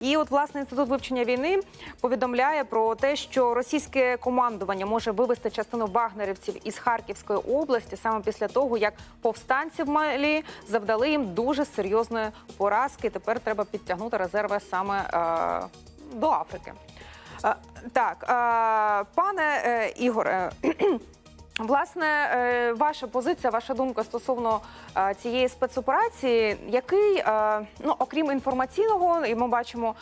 І от власне інститут вивчення війни повідомляє про те, що російське командування може вивести частину вагнерівців із Харківської області саме після того, як повстанці в Малі завдали їм дуже серйозної поразки. Тепер треба підтягнути резерви саме е, до Африки. Е, так, е, пане е, Ігоре. Власне, е, ваша позиція, ваша думка стосовно е, цієї спецоперації, який, е, ну окрім інформаційного, і ми бачимо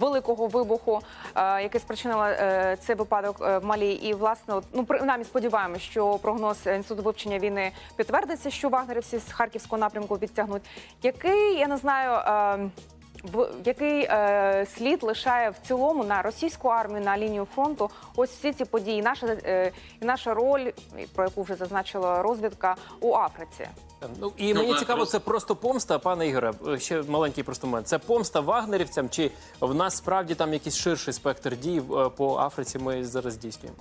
великого вибуху, який спричинила цей випадок в Малі, і власне, ну принаймні сподіваємося, що прогноз інституту вивчення війни підтвердиться, що вагнерівці з харківського напрямку відтягнуть. Який я не знаю. В- який е, слід лишає в цілому на російську армію на лінію фронту ось всі ці події, наша е, і наша роль, про яку вже зазначила розвідка у Африці. Ну і Ну, мені цікаво, це просто помста, пане Ігоре. Ще маленький просто момент. Це помста вагнерівцям, чи в нас справді там якийсь ширший спектр дій е, по Африці ми зараз здійснюємо?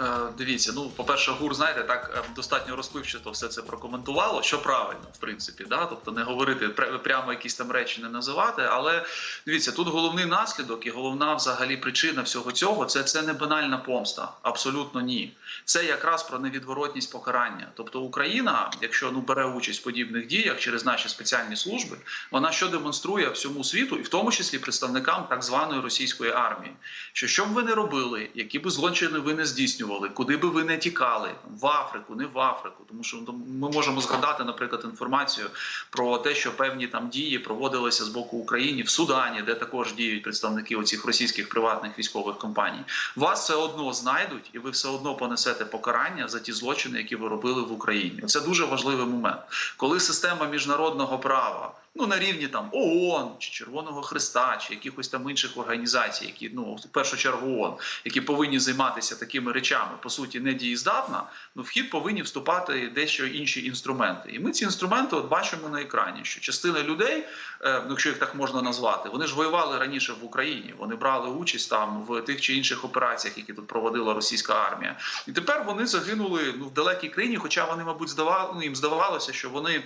Е, Дивіться, ну по-перше, гур, знаєте, так е, достатньо розпливчато все це прокоментувало, що правильно, в принципі, да? тобто не говорити прямо якісь там речі не називати. Але дивіться, тут головний наслідок і головна взагалі причина всього цього це, це не банальна помста. Абсолютно ні. Це якраз про невідворотність покарання. Тобто Україна, якщо ну бере участь в подібних діях через наші спеціальні служби, вона що демонструє всьому світу, і в тому числі представникам так званої російської армії, що що б ви не робили, які б злочини ви не здійснювали, куди би ви не тікали в Африку, не в Африку, тому що ну, ми можемо згадати, наприклад, інформацію про те, що певні там дії проводилися з боку України в Судані, де також діють представники оцих російських приватних військових компаній. Вас все одно знайдуть, і ви все одно понесете покарання за ті злочини, які ви робили в Україні. Це дуже важливий момент, коли система міжнародного права. Ну на рівні там ООН чи Червоного Христа, чи якихось там інших організацій, які ну в першу чергу ООН, які повинні займатися такими речами, по суті, не дієздатна, ну в хід повинні вступати дещо інші інструменти. І ми ці інструменти от бачимо на екрані, що частина людей, е, ну якщо їх так можна назвати, вони ж воювали раніше в Україні. Вони брали участь там в тих чи інших операціях, які тут проводила російська армія. І тепер вони загинули ну в далекій країні, хоча вони, мабуть, здавали, ну, їм здавалося, що вони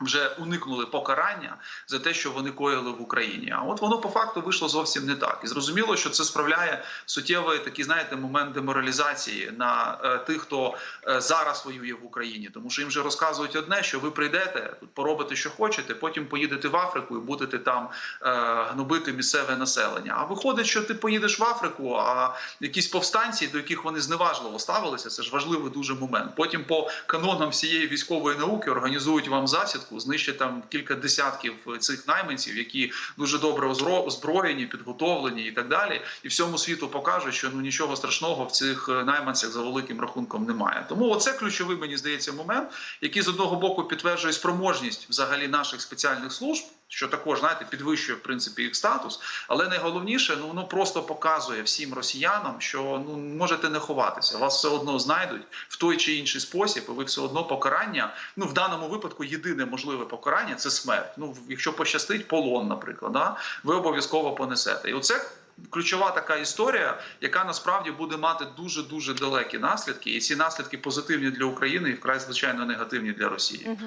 вже уникнули покарання за те, що вони коїли в Україні. А от воно по факту вийшло зовсім не так. І зрозуміло, що це справляє суттєвий такий, знаєте, момент деморалізації на е, тих, хто е, зараз воює в Україні, тому що їм вже розказують одне, що ви прийдете тут, поробите, що хочете, потім поїдете в Африку і будете там е, гнобити місцеве населення. А виходить, що ти поїдеш в Африку, а якісь повстанці, до яких вони зневажливо ставилися, це ж важливий дуже момент. Потім по канонам всієї військової науки організують вам засідку, знищать там кілька десятків цих найманців, які дуже добре озброєні, підготовлені і так далі. І всьому світу покажуть, що ну нічого страшного в цих е, найманцях за великим рахунком немає. Тому оце ключовий, мені здається, момент, який з одного боку підтверджує спроможність взагалі наших спеціальних служб. Що також знаєте, підвищує в принципі їх статус, але найголовніше, ну воно просто показує всім росіянам, що ну можете не ховатися, вас все одно знайдуть в той чи інший спосіб, і ви все одно покарання. Ну в даному випадку єдине можливе покарання це смерть. Ну якщо пощастить, полон, наприклад, да, ви обов'язково понесете. І оце ключова така історія, яка насправді буде мати дуже дуже далекі наслідки, і ці наслідки позитивні для України і вкрай звичайно негативні для Росії.